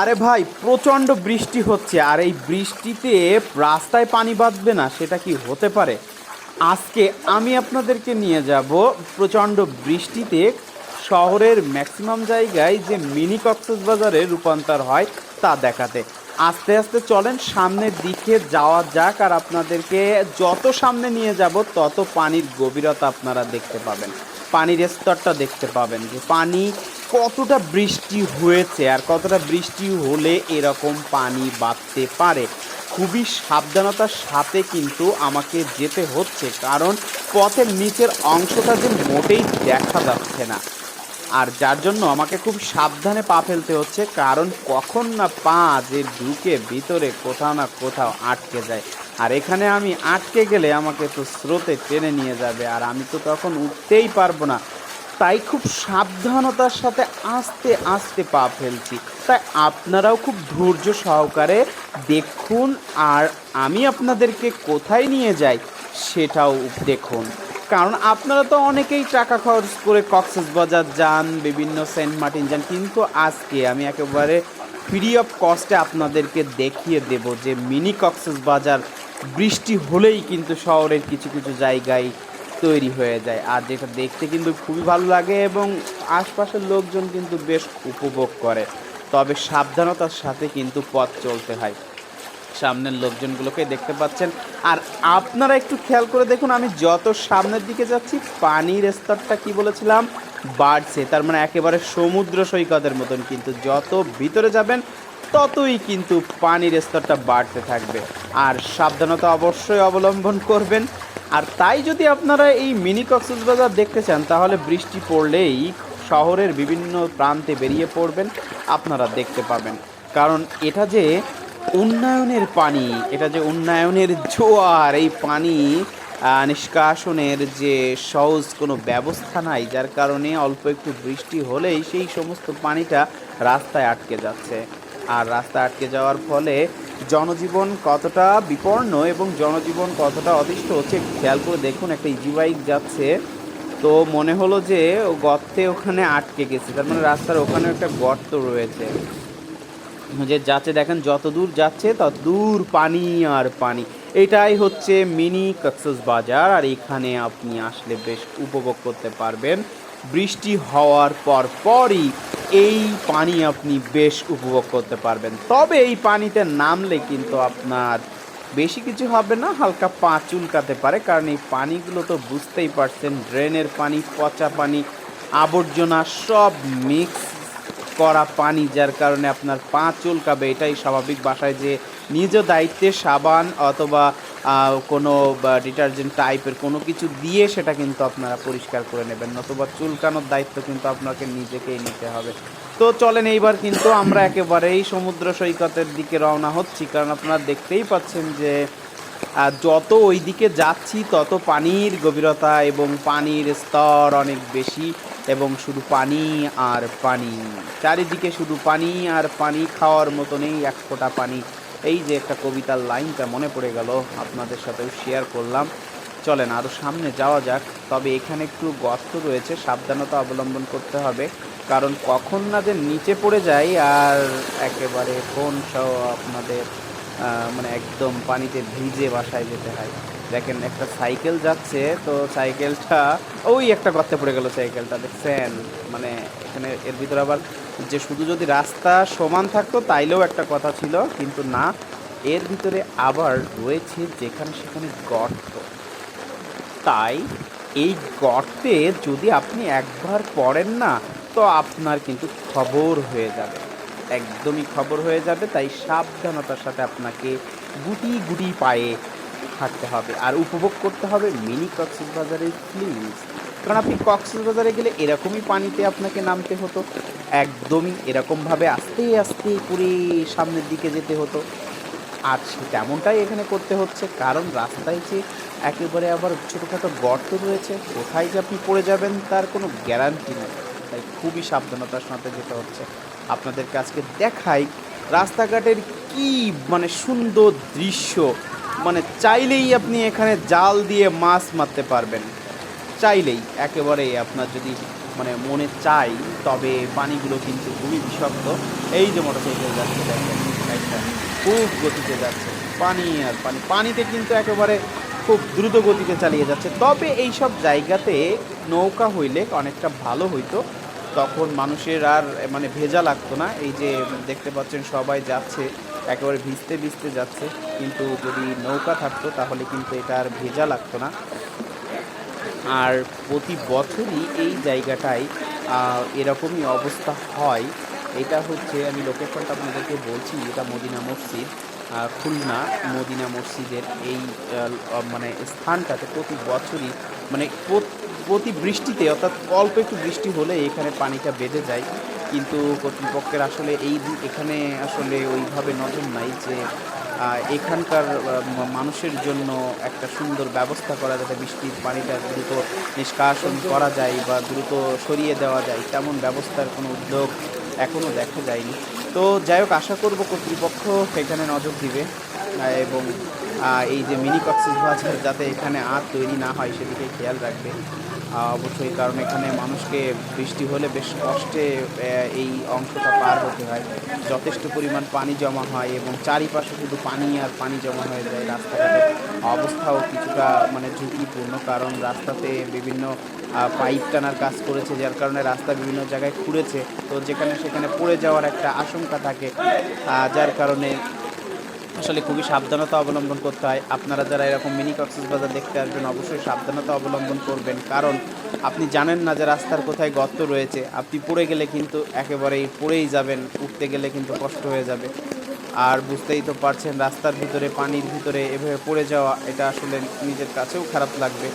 আরে ভাই, প্রচণ্ড বৃষ্টি হচ্ছে, আর এই বৃষ্টিতে রাস্তায় পানি বাঁধবে না, সেটা কি হতে পারে? আজকে আমি আপনাদেরকে নিয়ে যাব প্রচণ্ড বৃষ্টিতে। শহরের ম্যাক্সিমাম জায়গায় যে মিনি কক্সবাজারে রূপান্তর হয়, তা দেখাতে। আস্তে আস্তে চলেন, সামনের দিকে যাওয়া যাক, আর আপনাদেরকে যত সামনে নিয়ে যাব, তত পানির গভীরতা আপনারা দেখতে পাবেন। পানির স্তরটা দেখতে পাবেন যে পানি কতটা বৃষ্টি হয়েছে আর কতটা বৃষ্টি হলে এরকম পানি বাড়তে পারে? খুবই সাবধানতার সাথে কিন্তু আমাকে যেতে হচ্ছে, কারণ পথের নিচের অংশটা যে মোটেই দেখা যাচ্ছে না। আর যার জন্য আমাকে খুব সাবধানে পা ফেলতে হচ্ছে, কারণ কখন না পা যে ঢুকে ভিতরে কোথাও না কোথাও আটকে যায়। আর এখানে আমি আটকে গেলে আমাকে তো স্রোতে টেনে নিয়ে যাবে, আর আমি তো তখন উঠতেই পারব না। তাই খুব সাবধানতার সাথে আস্তে আস্তে পা ফেলছি। তাই আপনারাও খুব ধৈর্য সহকারে দেখুন আর আমি আপনাদেরকে কোথায় নিয়ে যাই সেটাও দেখুন। কারণ আপনারা তো অনেকেই টাকা খরচ করে কক্সবাজার যান, বিভিন্ন সেন্ট মার্টিন যান, কিন্তু আজকে আমি একেবারে ফ্রি অফ কস্টে আপনাদেরকে দেখিয়ে দেব যে মিনি কক্সবাজার বৃষ্টি হলেই কিন্তু শহরের কিছু কিছু জায়গায় তৈরি হয়ে যায়। আর যেটা দেখতে কিন্তু খুবই ভালো লাগে এবং আশপাশের লোকজন কিন্তু বেশ উপভোগ করে। তবে সাবধানতার সাথে কিন্তু পথ চলতে হয়। সামনের লোকজনগুলোকে দেখতে পাচ্ছেন। আর আপনারা একটু খেয়াল করে দেখুন, আমি যত সামনের দিকে যাচ্ছি, পানির স্তরটা কি বলেছিলাম? বাড়ছে। তার মানে একেবারে সমুদ্র সৈকতের মতন কিন্তু যত ভিতরে যাবেন, ততই কিন্তু পানির স্তরটা বাড়তে থাকবে। আর সাবধানতা অবশ্যই অবলম্বন করবেন। আর তাই যদি আপনারা এই মিনি কক্সবাজার দেখতে চান, তাহলে বৃষ্টি পড়লেই শহরের বিভিন্ন প্রান্তে বেরিয়ে পড়বেন, আপনারা দেখতে পাবেন। কারণ এটা যে উন্নয়নের পানি, এটা যে উন্নয়নের জোয়ার, এই পানি নিষ্কাশনের যে সহজ কোনো ব্যবস্থা নাই, যার কারণে অল্প একটু বৃষ্টি হলেই সেই সমস্ত পানিটা রাস্তায় আটকে যাচ্ছে। আর রাস্তা আটকে যাওয়ার ফলে জনজীবন কতটা বিপন্ন এবং জনজীবন কতটা অতিষ্ঠ হচ্ছে খেয়াল করে দেখুন, একটা ইজি বাইক যাচ্ছে। তো মনে হলো যে ও গর্তে ওখানে আটকে গেছে, তার মানে রাস্তার ওখানে একটা গর্ত রয়েছে। যে যাচ্ছে দেখেন, যত দূর যাচ্ছে তত দূর পানি আর পানি। এটাই হচ্ছে মিনি বাজার, আর এখানে আপনি আসলে বেশ উপভোগ করতে পারবেন। বৃষ্টি হওয়ার পর পরই এই পানি আপনি বেশ উপভোগ করতে পারবেন। তবে এই পানিতে নামলে কিন্তু আপনার বেশি কিছু হবে না, হালকা পা চুলকাতে পারে, কারণ এই পানিগুলো তো বুঝতেই পারছেন, ড্রেনের পানি, পচা পানি, আবর্জনা সব মিক্স করা পানি, যার কারণে আপনার পা চুলকাবে। এটাই স্বাভাবিক। বাসায় যে নিজ দায়িত্বে সাবান অথবা কোনো ডিটারজেন্ট টাইপের কোনো কিছু দিয়ে সেটা কিন্তু আপনারা পরিষ্কার করে নেবেন, নতুবা চুলকানোর দায়িত্ব কিন্তু আপনাকে নিজেকেই নিতে হবে। তো চলেন এইবার কিন্তু আমরা একেবারেই সমুদ্র সৈকতের দিকে রওনা হচ্ছি, কারণ আপনারা দেখতেই পাচ্ছেন যে যত ওই দিকে যাচ্ছি তত পানির গভীরতা এবং পানির স্তর অনেক বেশি, এবং শুধু পানি আর পানি। চারিদিকে শুধু পানি আর পানি খাওয়ার মতনই এক ফোঁটা পানি এই যে একটা কবিতার লাইনটা মনে পড়ে গেল, আপনাদের সাথেও শেয়ার করলাম। চলেন আরও সামনে যাওয়া যাক, তবে এখানে একটু গর্ত রয়েছে, সাবধানতা অবলম্বন করতে হবে। কারণ কখন না যে নিচে পড়ে যায় আর একেবারে ফোন সহ আপনাদের মানে একদম পানিতে ভিজে বাসায় যেতে হয়। দেখেন একটা সাইকেল যাচ্ছে, তো সাইকেলটা, ওই একটা গর্তে পড়ে গেল সাইকেলটা, দেখছেন? মানে এখানে এর ভিতরে আবার যে শুধু যদি রাস্তা সমান থাকতো, তাইলেও একটা কথা ছিল, কিন্তু না, এর ভিতরে আবার রয়েছে যেখানে সেখানে গর্ত। তাই এই গর্তে যদি আপনি একবার পড়েন না, তো আপনার কিন্তু খবর হয়ে যাবে। একদমই খবর হয়ে যাবে, তাই সাবধানতার সাথে আপনাকে গুটি গুটি পায়ে হাঁটতে হবে। আর উপভোগ করতে হবে মিনি কক্সবাজারের ফিলিংস কারণ আপনি কক্সবাজারে গেলে এরকমই পানিতে আপনাকে নামতে হতো। একদমই এরকমভাবে আস্তে আস্তে করে সামনের দিকে যেতে হতো। আর তেমনটাই এখানে করতে হচ্ছে। কারণ রাস্তায় যে একেবারে আবার ছোটোখাটো গর্ত রয়েছে, কোথায় যে আপনি পড়ে যাবেন তার কোনো গ্যারান্টি নেই। তাই খুবই সাবধানতার সাথে যেতে হচ্ছে। আপনাদেরকে আজকে দেখাই রাস্তাঘাটের কি মানে সুন্দর দৃশ্য। মানে চাইলেই আপনি এখানে জাল দিয়ে মাছ মারতে পারবেন। চাইলেই একেবারেই আপনার যদি মানে মনে চাই, তবে পানিগুলো কিন্তু খুবই বিষাক্ত। এই যে মোটরসাইকেল যাচ্ছে, দেখেন, একটা খুব গতিতে যাচ্ছে। পানি আর পানি, পানিতে কিন্তু একেবারে খুব দ্রুত গতিতে চালিয়ে যাচ্ছে। তবে এই সব জায়গাতে নৌকা হইলে অনেকটা ভালো হইতো। তখন মানুষের আর মানে ভেজা লাগতো না। এই যে দেখতে পাচ্ছেন, সবাই যাচ্ছে, একেবারে ভিজতে ভিজতে যাচ্ছে। কিন্তু যদি নৌকা থাকতো, তাহলে কিন্তু এটা আর ভেজা লাগতো না। আর প্রতি বছরই এই জায়গাটায় এরকমই অবস্থা হয়। এটা হচ্ছে, আমি লোকেশনটা আপনাদেরকে বলছি, এটা মদিনা মসজিদ খুলনা মদিনা মসজিদের এই মানে স্থানটাতে প্রতি বছরই মানে প্রতি বৃষ্টিতে, অর্থাৎ অল্প একটু বৃষ্টি হলে এখানে পানিটা বেঁধে যায়। কিন্তু কর্তৃপক্ষের আসলে এই এখানে আসলে ওইভাবে নজর নাই যে এখানকার মানুষের জন্য একটা সুন্দর ব্যবস্থা করা যাতে বৃষ্টির পানিটা দ্রুত নিষ্কাশন করা যায় বা দ্রুত সরিয়ে দেওয়া যায়, তেমন ব্যবস্থার কোনো উদ্যোগ এখনও দেখা যায়নি। তো যাই হোক, আশা করব কর্তৃপক্ষ সেখানে নজর দিবে এবং এই যে মিনি কক্সবাজার যাতে এখানে আর তৈরি না হয়, সেদিকে খেয়াল রাখবে। অবশ্যই, কারণ এখানে মানুষকে বৃষ্টি হলে বেশ কষ্টে এই অংশটা পার হতে হয়। যথেষ্ট পরিমাণ পানি জমা হয় এবং চারিপাশে শুধু পানি আর পানি জমা হয়ে যায় রাস্তাঘাটের অবস্থাও কিছুটা মানে ঝুঁকিপূর্ণ, কারণ রাস্তাতে বিভিন্ন পাইপ টানার কাজ করেছে, যার কারণে রাস্তা বিভিন্ন জায়গায় খুঁড়েছে। তো যেখানে সেখানে পড়ে যাওয়ার একটা আশঙ্কা থাকে যার কারণে আসলে খুবই সাবধানতা অবলম্বন করতে হয়। আপনারা যারা এরকম মিনি কক্সবাজার দেখতে আসবেন, অবশ্যই সাবধানতা অবলম্বন করবেন। কারণ আপনি জানেন না যে রাস্তার কোথায় গর্ত রয়েছে। আপনি পড়ে গেলে কিন্তু একেবারেই পড়েই যাবেন, উঠতে গেলে কিন্তু কষ্ট হয়ে যাবে। আর বুঝতেই তো পারছেন, রাস্তার ভিতরে, পানির ভিতরে এভাবে পড়ে যাওয়া, এটা আসলে নিজের কাছেও খারাপ লাগবে।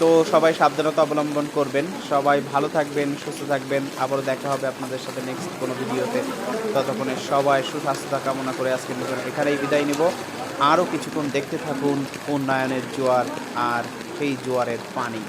তো সবাই সাবধানতা অবলম্বন করবেন। সবাই ভালো থাকবেন, সুস্থ থাকবেন। আবারও দেখা হবে আপনাদের সাথে নেক্সট কোনো ভিডিওতে। ততক্ষণে সবাই সুস্বাস্থ্যতা কামনা করে আজকের মতন এখানেই বিদায় নেব। আরও কিছুক্ষণ দেখতে থাকুন উন্নয়নের জোয়ার আর সেই জোয়ারের পানি।